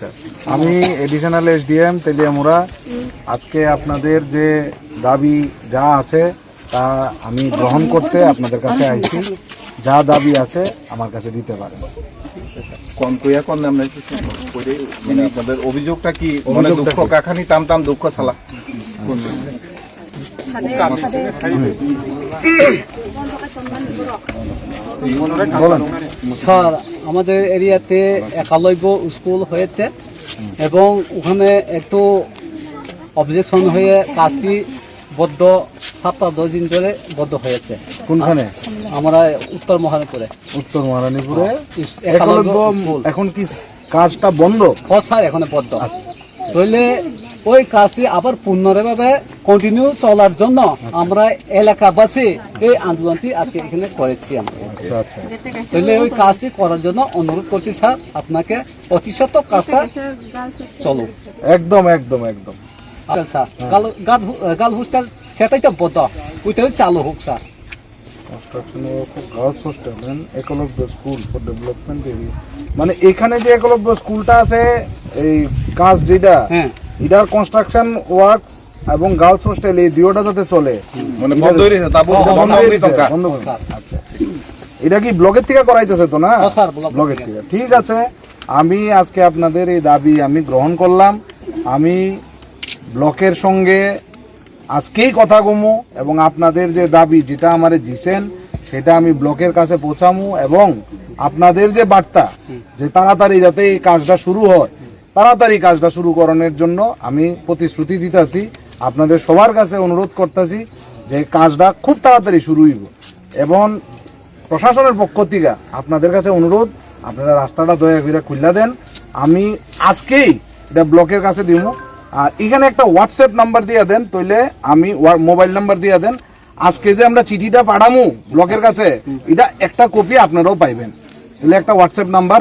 নমস্কার আমি additional SDM Teliamura. আজকে আপনাদের যে দাবি যা আছে তা আমি গ্রহণ করতে আপনাদের কাছে আইছি। যা দাবি আছে আমার কাছে দিতে পারেন। কোন কইয়া মানে আপনাদের অভিযোগটা কি? মানে দুঃখ কাখানি তাম তাম দুঃখ সালা। স্যার আমাদের এরিয়াতে একালব্য স্কুল হয়েছে এবং ওখানে একটু অবজেকশন হয়ে কাজটি বদ্ধ সপ্তাহ দশ দিন ধরে বদ্ধ হয়েছে। কোনখানে? আমরা উত্তর মহানপুরে উত্তর মহারানীপুরে? একালব্য এখন কি কাজটা বন্ধ? ও স্যার এখানে বদ্ধ। তাহলে ওই কাজটি আবার পুনরায়ভাবে কন্টিনিউ চলার জন্য আমরা এলাকাবাসী এই আন্দোলনটি আজকে এখানে করেছি আমরা। আচ্ছা আচ্ছা। তাহলে ওই কাজটি করার জন্য অনুরোধ করছি স্যার আপনাকে অতি কাজটা চলুক। একদম একদম একদম। আচ্ছা স্যার গাল গাল হোস্টেল সেটাই তো বদ্ধ। ওইটাও চালু হোক sir. Construction girls hostel Eklavya school for development area মানে এখানে যে একলব্য স্কুলটা আছে এই কাজ যেটা হ্যাঁ এটার কনস্ট্রাকশন ওয়ার্ক এবং গার্লস হোস্টেল এই দুইটা যাতে চলে। মানে বন্ধ হয়ে বন্ধ হয়ে হয়ে বন্ধ। আচ্ছা এটা কি ব্লগের থেকে করাইতেছে তো না? স্যার, ব্লগের থেকে। থেকে। ঠিক আছে আমি আজকে আপনাদের এই দাবি আমি গ্রহণ করলাম। আমি ব্লকের সঙ্গে আজকেই কথা কমু এবং আপনাদের যে দাবি যেটা আমারে দিছেন সেটা আমি ব্লকের কাছে পৌঁছামু এবং আপনাদের যে বার্তা যে তাড়াতাড়ি যাতে এই কাজটা শুরু হয় তাড়াতাড়ি কাজটা শুরু করানোর জন্য আমি প্রতিশ্রুতি দিতেছি। আপনাদের সবার কাছে অনুরোধ করতেছি যে কাজটা খুব তাড়াতাড়ি শুরু হইব। এবং প্রশাসনের পক্ষ থেকে আপনাদের কাছে অনুরোধ, আপনারা রাস্তাটা দয়া করে খুললা দেন। আমি আজকেই এটা ব্লকের কাছে দিব। আর এখানে একটা হোয়াটসঅ্যাপ নাম্বার দিয়ে দেন, তাইলে আমি মোবাইল নাম্বার দিয়ে দেন। আজকে যে আমরা চিঠিটা পাঠামু ব্লকের কাছে, এটা একটা কপি আপনারাও পাইবেন। তাহলে একটা হোয়াটসঅ্যাপ নাম্বার